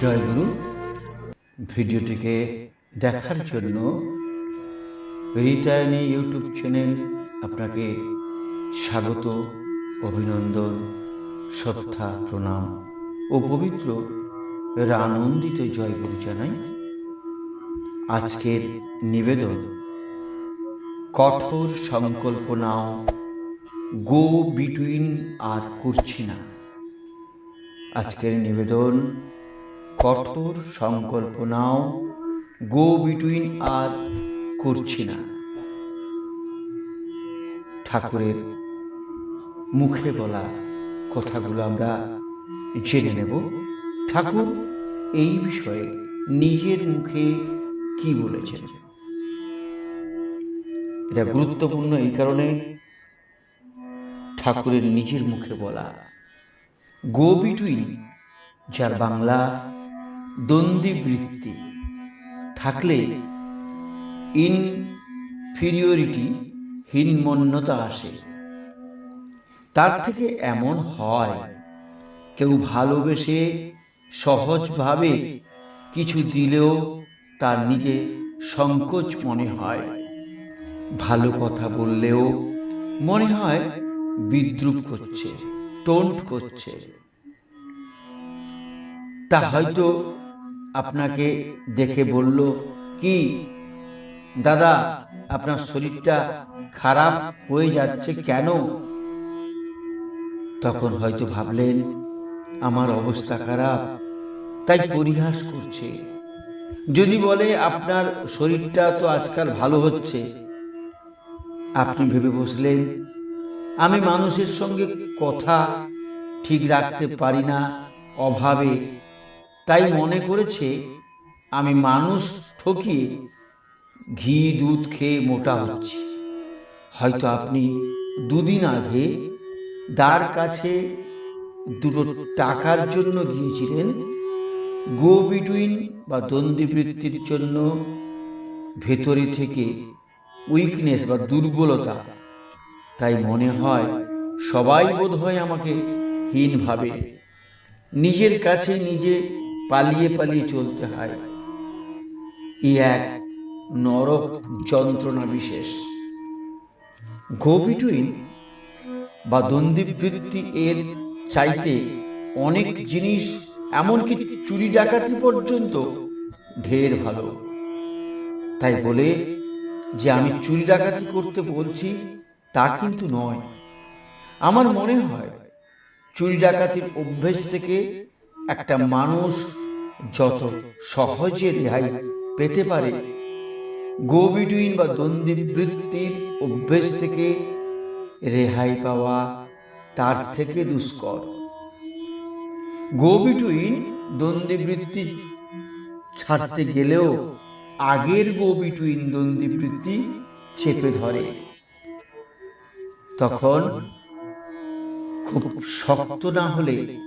জয়গুরু ভিডিওটিকে দেখার জন্য রিটায়নি ইউটিউব চ্যানেল আপনাকে স্বাগত, অভিনন্দন, শ্রদ্ধা, প্রণাম ও পবিত্র রানন্দিত জয়গুরু জানাই। আজকের নিবেদন, কঠোর সংকল্প নাও গো বিটুইন আর করছি না। আজকের নিবেদন, কঠোর সংকল্প নাও গো বিটুইন আর করছি না। ঠাকুরের মুখে বলা কথাগুলো আমরা জেনে নেব। ঠাকুর, এই বিষয়ে নিজের মুখে কি বলেছেন? এটা গুরুত্বপূর্ণ এই কারণে ঠাকুরের নিজের মুখে বলা। গো বিটুইন যার বাংলা দ্বন্দ্বী বৃত্তি থাকলে ইনফিরিয়রিটি হীনমন্যতা আসে। তার থেকে এমন হয়, কেউ ভালোবেসে সহজভাবে কিছু দিলেও তার নিজে সংকোচ মনে হয়। ভালো কথা বললেও মনে হয় বিদ্রুপ করছে, টোন্ট করছে। তা হয়তো আপনাকে দেখে বলল, কি? দাদা, আপনার শরীরটা খারাপ হয়ে যাচ্ছে কেন? তখন হয়তো ভাবলেন, আমার অবস্থা খারাপ, তাই পরিহাস করছে। যদি বলে আপনার শরীরটা তো আজকাল ভালো হচ্ছে, আপনি ভেবে বসলেন আমি মানুষের সঙ্গে কথা ঠিক রাখতে পারি না, অভাবে। তাই মনে করেছে, আমি মানুষ ঠকিয়ে ঘি, দুধ খেয়ে মোটা হচ্ছি। হয়তো আপনি দুদিন আগে দার কাছে দুটো টাকার জন্য গিয়েছিলেন, গো বিটুইন বা দ্বন্দ্বীবৃত্তির জন্য ভেতরে থেকে উইকনেস বা দুর্বলতা। তাই মনে হয় সবাই বোধ হয় আমাকে হীন ভাবে। নিজের কাছে নিজে পালিয়ে পালিয়ে চলতে হয়। ই এক নরক যন্ত্রণা বিশেষ। গো বিটুইন বা দ্বন্দ্বীবৃত্তি এর চাইতে অনেক জিনিস এমনকি চুরি ডাকাতি পর্যন্ত ঢের ভালো। তাই বলে যে আমি চুরি ডাকাতি করতে বলছি তা কিন্তু নয়। আমার মনে হয় চুরি ডাকাতির অভ্যেস থেকে একটা মানুষ যত সহজে রেহাই পেতে পারে গো বিটুইন বা দ্বন্দ্বীবৃত্তির অভ্যেস থেকে রেহাই পাওয়া তার থেকে দুষ্কর। গো বিটুইন দ্বন্দ্বীবৃত্তি ছাড়তে গেলেও আগের গো বিটুইন দ্বন্দ্বীবৃত্তি চেপে ধরে। তখন খুব শক্ত না হলে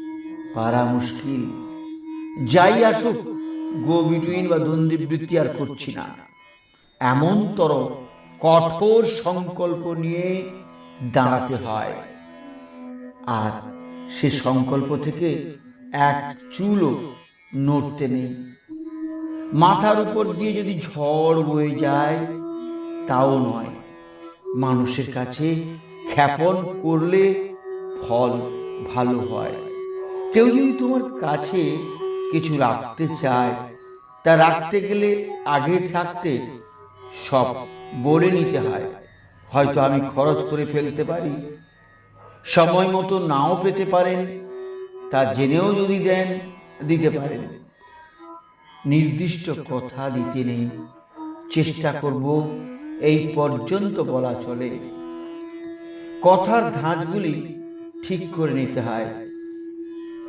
পারা মুশকিল। যাই আসুক গো বিটুইন বা দ্বন্দ্বীবৃত্তি আর করছি না। এমন এমনতর কঠোর সংকল্প নিয়ে দাঁড়াতে হয়। আর সে সংকল্প থেকে এক চুলও নড়তে নেই। মাথার উপর দিয়ে যদি ঝড় বয়ে যায়, তাও নয়। মানুষের কাছে খ্যাপন করলে ফল ভালো হয়। কেউ যদি তোমার কাছে কিছু রাখতে চায়, তা রাখতে গেলে আগে থাকতে সব বলে নিতে হয়। হয়তো আমি খরচ করে ফেলতে পারি, সময় মতো নাও পেতে পারেন, তা জেনেও যদি দেন, দিতে পারেন। নির্দিষ্ট কথা দিতে নেই, চেষ্টা করব, এই পর্যন্ত বলা চলে। কথার ধাঁচগুলি ঠিক করে নিতে হয়।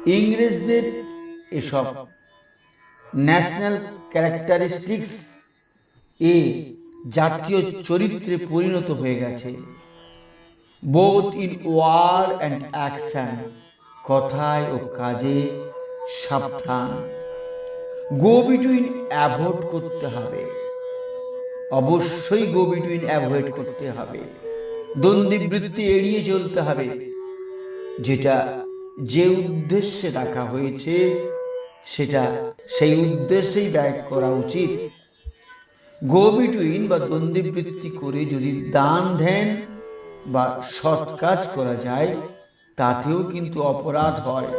ইংরেজদের এসব ন্যাশনাল ক্যারেক্টারিস্টিক্স এ জাতীয় চরিত্রে পরিণত হয়ে গেছে। Both in war and action কথায় ও কাজে সাবধান। গো বিটুইন অ্যাভয়েড করতে হবে। অবশ্যই গো বিটুইন অ্যাভয়েড করতে হবে। দ্বন্দ্ববৃত্তি এড়িয়ে চলতে হবে, যেটা যে উদ্দেশ্যে রাখা হয়েছে, সেটা সেই উদ্দেশ্যেই ব্যয় করা উচিত। গো বিটুইন বা দ্বন্দ্ববৃত্তি করে যদি দান ধ্যান বা সৎ কাজ করা যায়, তাতেও কিন্তু অপরাধ হয়।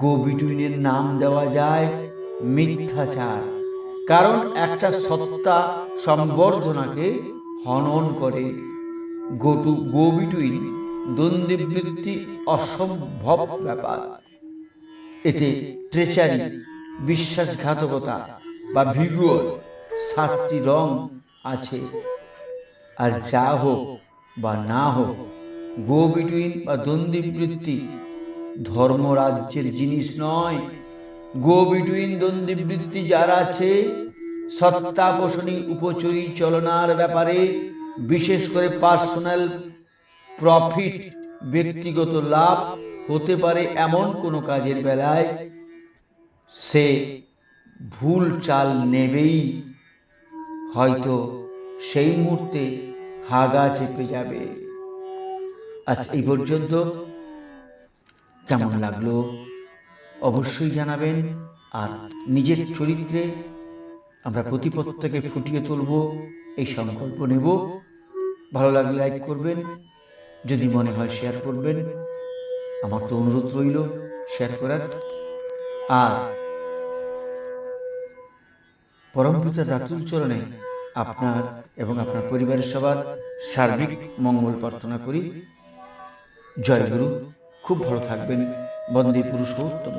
গো বিটুইনের নাম দেওয়া যায় মিথ্যাচার, কারণ একটা সত্তা সম্বর্ধনাকে হনন করে। গো টু গো বিটুইন দ্বন্দ্ববৃত্তি অসম্ভব ব্যাপার। এতে ট্রেচারি, বিশ্বাসঘাতকতা বা ভিগুয়ার সাতটি রং আছে। আর যা হোক বা না হোক গো বিটুইন বা দ্বন্দ্ববৃত্তি ধর্মরাজ্যের জিনিস নয়। গো বিটুইন দ্বন্দ্ববৃত্তি যার আছে সত্তা পোষণী উপচয়ী চলনার ব্যাপারে বিশেষ করে পার্সোনাল প্রফিট ব্যক্তিগত লাভ হতে পারে এমন কোনো কাজের বেলায় সে ভুল চাল নেবেই। হয়তো সেই মুহূর্তে হাগা চেপে যাবে। আচ্ছা এই পর্যন্ত। কেমন লাগল? অবশ্যই জানাবেন। আর নিজের চরিত্রে আমরা প্রতিপত্তাকে ফুটিয়ে তুলব, এই সংকল্প নেব। ভালো লাগলে লাইক করবেন, যদি মনে হয় শেয়ার করবেন, আমার তো অনুরোধ রইল শেয়ার করার। আর পরমপিতা দাতুল চরণে আপনার এবং আপনার পরিবারের সবার সার্বিক মঙ্গল প্রার্থনা করি। জয় গুরু, খুব ভালো থাকবেন। বন্দে পুরুষোত্তম